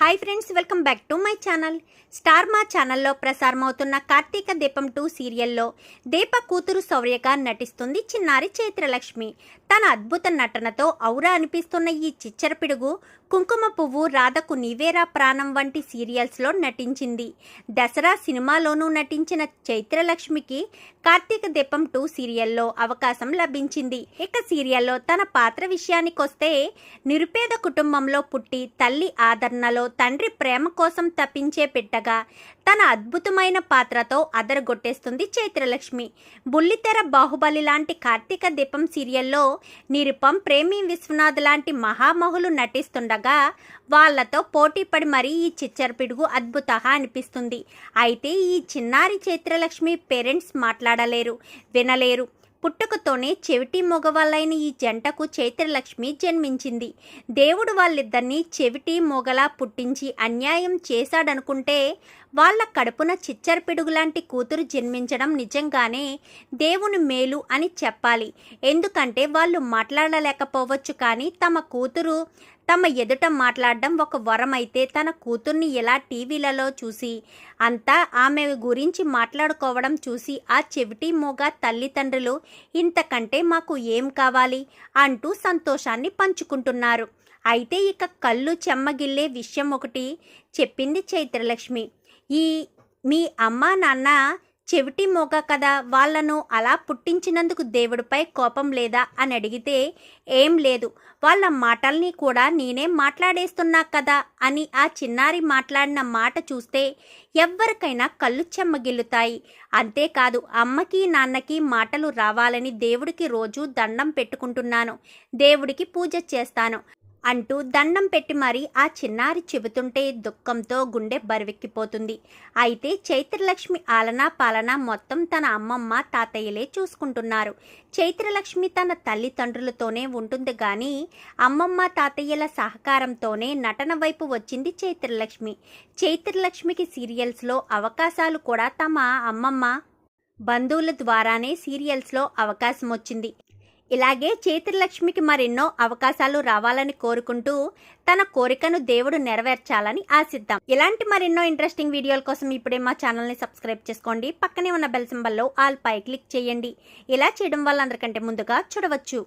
Hi friends welcome back to my channel. Star Maa ఛానల్లో ప్రసారమవుతున్న కార్తీక దీపం two సీరియల్లో దీప కూతురు శౌర్యగా నటిస్తుంది చిన్నారి చైత్రలక్ష్మి. తన అద్భుత నటనతో ఔరా అనిపిస్తున్న ఈ చిచ్చర పిడుగు కుంకుమ పువ్వు రాధకు నీవేరా ప్రాణం వంటి సీరియల్స్లో నటించింది. దసరా సినిమాలోనూ నటించిన చైత్రలక్ష్మికి కార్తీక దీపం టూ సీరియల్లో అవకాశం లభించింది. ఇక సీరియల్లో తన పాత్ర విషయానికొస్తే నిరుపేద కుటుంబంలో పుట్టి తల్లి ఆదరణలో తండ్రి ప్రేమ కోసం తప్పించే పెట్టగా తన అద్భుతమైన పాత్రతో అదరగొట్టేస్తుంది చైత్రలక్ష్మి. బుల్లితెర బాహుబలి లాంటి కార్తీక దీపం సీరియల్లో నిరుపం ప్రేమి విశ్వనాథ్ లాంటి మహామహులు నటిస్తుండగా వాళ్ళతో పోటీపడి మరీ ఈ చిచ్చరపిడుగు అద్భుత అనిపిస్తుంది. అయితే ఈ చిన్నారి చైత్రలక్ష్మి పేరెంట్స్ మాట్లాడలేరు వినలేరు. పుట్టుకతోనే చెవిటి మొగవాళ్ళైన ఈ జంటకు చైత్రలక్ష్మి జన్మించింది. దేవుడు వాళ్ళిద్దరినీ చెవిటి మొగలా పుట్టించి అన్యాయం చేశాడనుకుంటే వాళ్ళ కడుపున చిచ్చరపిడుగు లాంటి కూతురు జన్మించడం నిజంగానే దేవుని మేలు అని చెప్పాలి. ఎందుకంటే వాళ్ళు మాట్లాడలేకపోవచ్చు కానీ తమ కూతురు తమ ఎదుట మాట్లాడడం ఒక వరం అయితే తన కూతుర్ని ఎలా టీవీలలో చూసి అంతా ఆమె గురించి మాట్లాడుకోవడం చూసి ఆ చెవిటి మోగ తల్లిదండ్రులు ఇంతకంటే మాకు ఏం కావాలి? అంటూ సంతోషాన్ని పంచుకుంటున్నారు. అయితే ఇక కళ్ళు చెమ్మగిల్లే విషయం ఒకటి చెప్పింది చైత్రలక్ష్మి. ఈ మీ అమ్మ నాన్న చెవిటి మోగ కదా వాళ్ళను అలా పుట్టించినందుకు దేవుడిపై కోపం లేదా అని అడిగితే ఏం లేదు వాళ్ళ మాటల్ని కూడా నేనే మాట్లాడేస్తున్నా కదా అని ఆ చిన్నారి మాట్లాడిన మాట చూస్తే ఎవ్వరికైనా కళ్ళు చెమ్మగిల్లుతాయి. అంతేకాదు అమ్మకి నాన్నకి మాటలు రావాలని దేవుడికి రోజు దండం పెట్టుకుంటున్నాను. దేవుడికి పూజ చేస్తాను. అంటూ దండం పెట్టి మరీ ఆ చిన్నారి చెబుతుంటే దుఃఖంతో గుండె బరువెక్కిపోతుంది. అయితే చైత్రలక్ష్మి ఆలనా పాలన మొత్తం తన అమ్మమ్మ తాతయ్యలే చూసుకుంటున్నారు. చైత్రలక్ష్మి తన తల్లిదండ్రులతోనే ఉంటుంది కానీ అమ్మమ్మ తాతయ్యల సహకారంతోనే నటన వైపు వచ్చింది చైత్రలక్ష్మి. చైత్రలక్ష్మికి సీరియల్స్లో అవకాశాలు కూడా తమ అమ్మమ్మ బంధువుల ద్వారానే సీరియల్స్లో అవకాశం వచ్చింది ఇలాగే చైత్రలక్ష్మికి మరెన్నో అవకాశాలు రావాలని కోరుకుంటూ తన కోరికను దేవుడు నెరవేర్చాలని ఆశిద్దాం. ఇలాంటి మరెన్నో ఇంట్రెస్టింగ్ వీడియోల కోసం ఇప్పుడే మా ఛానల్ని సబ్స్క్రైబ్ చేసుకోండి. పక్కనే ఉన్న బెల్ సింబల్లో ఆల్ పై క్లిక్ చేయండి. ఇలా చేయడం వల్ల అందరికంటే ముందుగా చూడవచ్చు.